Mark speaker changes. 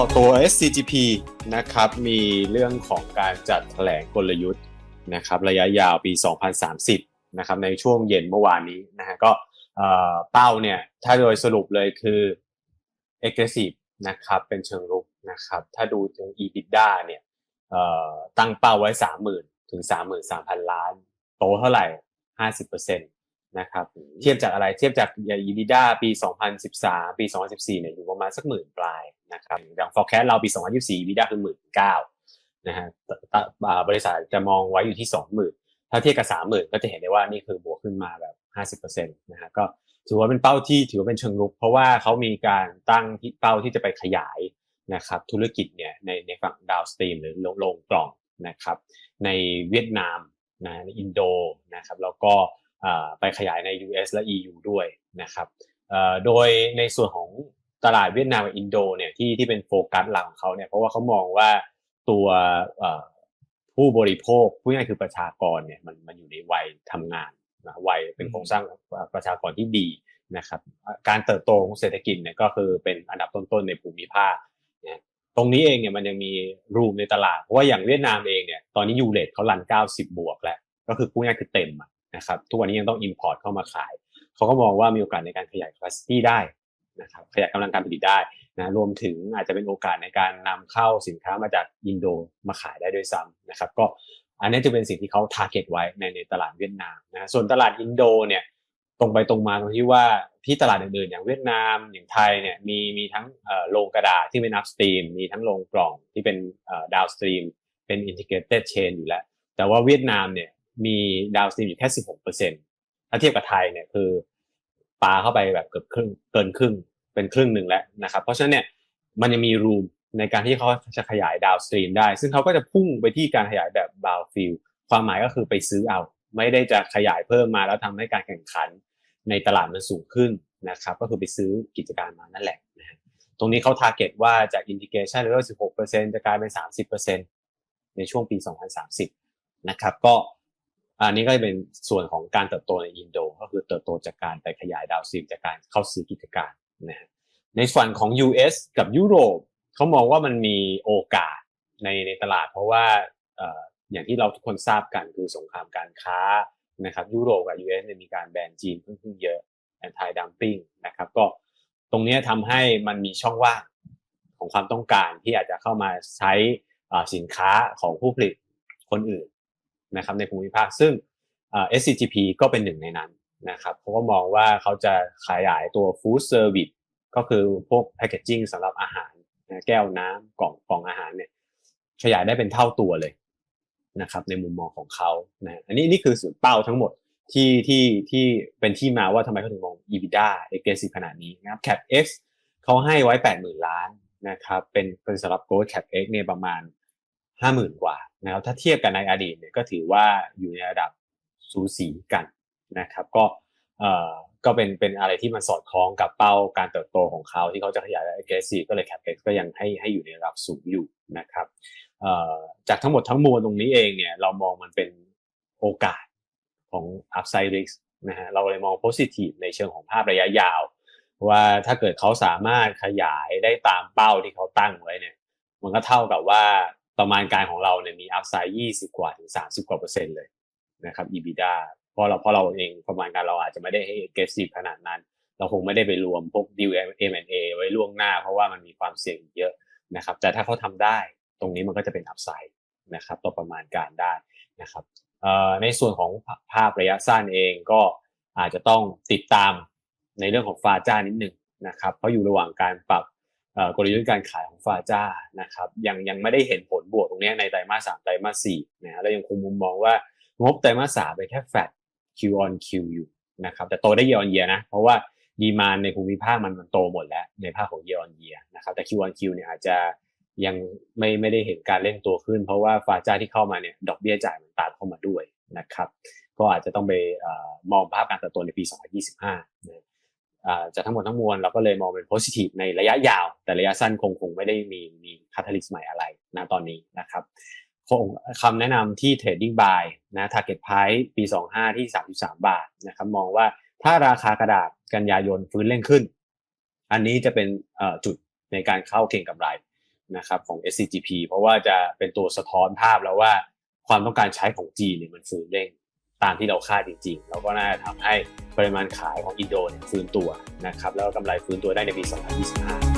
Speaker 1: ต่อตัว SCGP นะครับมีเรื่องของการจัดแถลงกลยุทธ์นะครับระยะยาวปี 2030นะครับในช่วงเย็นเมื่อวานนี้นะฮะก็เป้าเนี่ยถ้าโดยสรุปเลยคือ aggressive นะครับเป็นเชิงรุกนะครับถ้าดูถึง EBITDA เนี่ยตั้งเป้าไว้ 30,000 ถึง 33,000 ล้าน โตเท่าไหร่ 50%นะครับเทียบจากอะไรเทียบจาก EBITDA ปี 2013 ปี 2014เนี่ยอยู่ประมาณสักหมื่นปลาย นะครับอย่าง forecast เราปี 2024 EBITDA คือหมื่นเก้านะฮะบริษัทจะมองไว้อยู่ที่ 20,000 ถ้าเทียบกับ 30,000 ก็จะเห็นได้ว่านี่คือบวกขึ้นมาแบบ 50%นะฮะก็ถือว่าเป็นเป้าที่ถือว่าเป็นเชิงรุก เพราะว่าเขามีการตั้งที่เป้าที่จะไปขยายนะครับธุรกิจเนี่ยในในฝั่งดาวสตรีมหรือโรงกล่องนะครับในเวียดนามนะอินโดนะครับแล้วก็ไปขยายใน US และ EU ด้วยนะครับโดยในส่วนของ ตลาดเวียดนามกับอินโดเนี่ยที่ที่เป็นโฟกัสหลักของเขาเนี่ยเพราะว่าเขามองว่าตัวผู้บริโภคผู้ง่ายคือประชากรเนี่ยมันมันอยู่ในวัยทำงานนะวัยเป็นโครงสร้างประชากรที่ดีนะครับ การเติบโตของเศรษฐกิจเนี่ยก็คือเป็นอันดับต้นๆในภูมิภาคนะตรงนี้เองเนี่ยมันยังมีรูมในตลาดเพราะว่าอย่างเวียดนามเองเนี่ยตอนนี้ยูเลตเขารัน 90 บวกแล้วก็คือพูดง่ายคือเต็มนะครับทุกวันนี้ยังต้อง import เข้ามาขาย เขาก็มองว่ามีโอกาสในการขยาย capacity ได้ นะครับขยายกำลังการผลิตได้นะรวมถึงอาจจะเป็นโอกาสในการนำเข้าสินค้ามาจากอินโดมาขายได้ด้วยซ้ำนะครับ ก็อันนี้จะเป็นสิ่งที่เขา target ไว้ในในตลาดเวียดนามนะส่วนตลาดอินโดเนี่ยตรงไปตรงมาตรงที่ว่าที่ตลาดอื่นๆอย่างเวียดนามอย่างไทยเนี่ยมีมีทั้งโรงกระดาษที่เป็น upstream มีทั้งโรงกล่องที่เป็นเอ่อ downstream เป็น integrated chain อยู่แล้ว แต่ว่าเวียดนามเนี่ยมีดาวสตรีมอยู่แค่สิบหกเปอร์เซ็นถ้าเทียบกับไทยเนี่ยคือ ปาเข้าไปแบบเกือบครึ่งเกินครึ่งเป็นครึ่งหนึ่งแล้วนะครับ เพราะฉะนั้นเนี่ยมันยังมีรูมในการที่เขาจะขยายดาวสตรีมได้ ซึ่งเขาก็จะพุ่งไปที่การขยายแบบบาวฟิลความหมายก็คือไปซื้อเอา ไม่ได้จะขยายเพิ่มมาแล้วทำให้การแข่งขันในตลาดมันสูงขึ้นนะครับ ก็คือไปซื้อกิจการมานั่นแหละนะฮะตรงนี้เขาทาร์เก็ตว่าจากอินดิเคชันเลเวล16%จะกลายเป็น 30%ในช่วงปี 2030 นะครับ ก็ อันนี้ก็จะเป็นส่วนของการเติบโตในอินโด ก็คือเติบโตจากการไปขยายดาวซิมจากการเข้าซื้อกิจการนะฮะในส่วนของ US กับยุโรปเขามองว่ามันมีโอกาสในในตลาด เพราะว่าอย่างที่เราทุกคนทราบกันคือสงครามการค้านะครับยุโรปกับ US เนี่ยมีการแบนจีนค่อนข้างเยอะ anti dumping นะครับก็ตรงนี้ทำให้มันมีช่องว่างของความต้องการที่อาจจะเข้ามาใช้สินค้าของผู้ผลิตคนอื่น นะครับในภูมิภาคซึ่ง SCGP ก็เป็นหนึ่งในนั้นนะครับเขาก็มองว่าเขาจะขยายตัว Food Service ก็คือพวกแพคเกจจิ้งสำหรับอาหารแก้วน้ำกล่องกล่องอาหารเนี่ยขยายได้เป็นเท่าตัวเลยนะครับในมุมมองของเขานะอันนี้นี่คือสุดเป้าทั้งหมดที่ที่ที่เป็นที่มาว่าทำไมเขาถึงมอง EBITDA aggressive ขนาดนี้นะครับ CapEx เขาให้ไว้ 80,000 ล้านนะครับเป็นเป็นสำหรับ growth CapEx เนี่ยประมาณ 50,000กว่านะครับถ้าเทียบกันในอดีตเนี่ยก็ถือว่าอยู่ในระดับสูสีกันนะครับ ก็เอ่อก็เป็นเป็นอะไรที่มันสอดคล้องกับเป้าการเติบโตของเขาที่เขาจะขยาย aggressive ก็เลย capex ก็ยังให้ให้อยู่ในระดับสูงอยู่นะครับเอ่อจากทั้งหมดทั้งมวลตรงนี้เองเนี่ยเรามองมันเป็นโอกาสของ upside risk นะฮะเราเลยมอง positive ในเชิงของภาพระยะยาว ว่าถ้าเกิดเขาสามารถขยายได้ตามเป้าที่เขาตั้งไว้เนี่ยมันก็เท่ากับว่า ประมาณการของเราเนี่ยมีอัพไซด์20กว่าถึง30กว่าเปอร์เซ็นต์เลยนะครับ EBITDA เพราะเราเพราะเราเองประมาณการเราอาจจะไม่ได้ให้ aggressive ขนาดนั้น เราคงไม่ได้ไปรวมพวก deal M&A ไว้ล่วงหน้า เพราะว่ามันมีความเสี่ยงเยอะนะครับ แต่ถ้าเขาทำได้ตรงนี้มันก็จะเป็นอัพไซด์นะครับต่อประมาณการได้นะครับในส่วนของภาพระยะสั้นเองก็อาจจะต้องติดตามในเรื่องของฟาจ้านิดหนึ่งนะครับ เพราะอยู่ระหว่างการปรับ กลยุทธ์การขายของฟาจ้านะครับยังยังไม่ได้เห็นผลบวกตรงนี้ในไตรมาสสามไตรมาสสี่นะเรายังคงมุมมองว่างบไตรมาสสามไปแค่แฟด Q on Q อยู่นะครับแต่โตได้ year on year นะ เพราะว่าดีมานในภูมิภาคมันมันโตหมดแล้วในภาคของ year on year นะครับแต่ Q on Q เนี่ยอาจจะยังไม่ไม่ได้เห็นการเล่นตัวขึ้น เพราะว่าฟาจ้าที่เข้ามาเนี่ยดอกเบี้ยจ่ายมันตามเข้ามาด้วยนะครับก็อาจจะต้องไปมองภาพการเติบโตในปี 2025 จะทั้งหมดทั้งมวลเราก็เลยมองเป็นโพสิทีฟในระยะยาว แต่ระยะสั้นคงคงไม่ได้มีมีคาทาลิสใหม่อะไรนะตอนนี้นะครับคำแนะนำที่ Trading Buy นะ Target Price ปี 25 ที่ 33 บาทนะครับมองว่าถ้าราคากระดาษกันยายนฟื้นเร่งขึ้น อันนี้จะเป็นจุดในการเข้าเก่งกำไรนะครับของ SCGP เพราะว่าจะเป็นตัวสะท้อนภาพแล้วว่าความต้องการใช้ของจีนเนี่ยมันฟื้นเร่งตามที่เราคาดจริงๆ แล้วก็น่าจะทำให้ ปริมาณขายของอินโดเนี่ยฟื้นตัวนะครับแล้วกำไรฟื้นตัวได้ในปี 2025